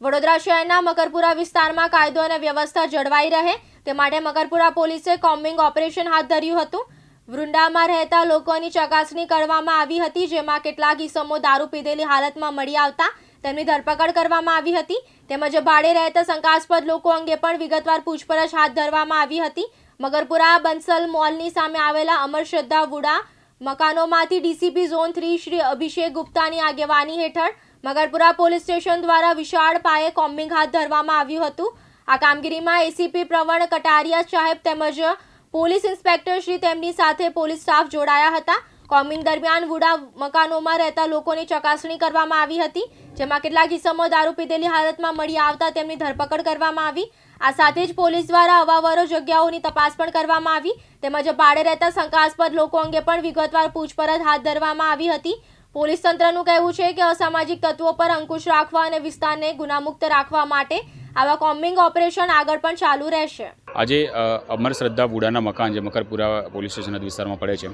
વડોદરા શહેરના મકરપુરા વિસ્તારમાં કાયદો અને વ્યવસ્થા જળવાઈ રહે તે માટે મકરપુરા પોલીસે કોમ્બિંગ ઓપરેશન હાથ ધર્યું હતું. વૃંડામાં રહેતા લોકોની ચકાસણી કરવામાં આવી હતી, જેમાં કેટલાક ઇસમો દારૂ પીધેલી હાલતમાં મળી આવતા તેમની ધરપકડ કરવામાં આવી હતી. તેમજ ભાડે રહેતા શંકાસ્પદ લોકો અંગે પણ વિગતવાર પૂછપરછ હાથ ધરવામાં આવી હતી. મગરપુરા બંસલ મોલની સામે આવેલા Amar Shraddha VUDA મકાનોમાંથી DCP zone three Shri Abhishek ગુપ્તાની આગેવાની હેઠળ મગરપુરા પોલીસ સ્ટેશન દ્વારા વિશાળ પાયે કોમ્બિંગ હાથ ધરવામાં આવ્યું હતું. આ કામગીરીમાં એસીપી પ્રવણ કટારિયા સાહેબ તેમજ પોલીસ ઇન્સ્પેક્ટર શ્રી તેમની સાથે પોલીસ સ્ટાફ જોડાયા હતા. કોમ્બિંગ દરમિયાન વુડા મકાનોમાં રહેતા લોકોની ચકાસણી કરવામાં આવી હતી, જેમાં કેટલાક ઇસમો દારૂ પીધેલી હાલતમાં મળી આવતા તેમની ધરપકડ કરવામાં આવી. આ સાથે જ પોલીસ દ્વારા અવાવરો જગ્યાઓની તપાસ પણ કરવામાં આવી. તેમજ ભાડે રહેતા શંકાસ્પદ લોકો અંગે પણ વિગતવાર પૂછપરછ હાથ ધરવામાં આવી હતી. પોલીસ તંત્રનું કહેવું છે કે અસામાજિક તત્વો પર અંકુશ રાખવા અને વિસ્તારને ગુનામુક્ત રાખવા માટે આવા કોમ્બિંગ ઓપરેશન આગળ પણ ચાલુ રહેશે. આજે અમર શ્રદ્ધા બુડાના મકાન જે મકરપુરા પોલીસ સ્ટેશન વિસ્તારમાં પડે છે,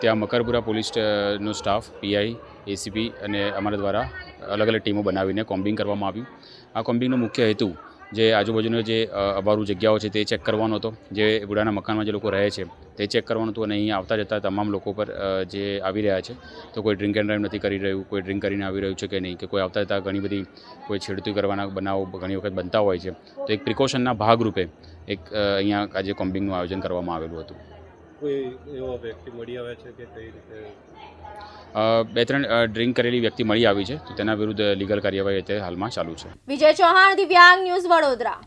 ત્યાં મકરપુરા પોલીસનો સ્ટાફ પીઆઈ એસીપી અને અમારા દ્વારા અલગ અલગ ટીમો બનાવીને કોમ્બિંગ કરવામાં આવ્યું. આ કોમ્બિંગનો મુખ્ય હેતુ જે આજુબાજુનો જે અબારું જગ્યાઓ છે તે ચેક કરવાનો હતો. જે બુડાના મકાનમાં જે લોકો રહે છે તે ચેક કરવાનું હતું અને અહીં આવતા જતા તમામ લોકો પર જે આવી રહ્યા છે. તો કોઈ ડ્રિંક એન્ડ ડ્રાઈવ નથી કરી રહ્યું, કોઈ ડ્રિંક કરીને આવી રહ્યું છે કે નહીં, કે કોઈ આવતા જતા ઘણી બધી કોઈ છેડતી કરવાના બનાવો ઘણી વખત બનતા હોય છે. તો એક પ્રિકોશનના ભાગરૂપે એક અહીંયા આજે કોમ્બિંગનું આયોજન કરવામાં આવેલું હતું. કોઈ એવો વ્યક્તિ મળી આવે છે કે કઈ રીતે? બે ત્રણ ડ્રિંક કરેલી વ્યક્તિ મળી આવી છે તેના વિરુદ્ધ લીગલ કાર્યવાહી અત્યારે હાલમાં ચાલુ છે. વિજય ચૌહાણ દિવ્યાંગ ન્યૂઝ વડોદરા.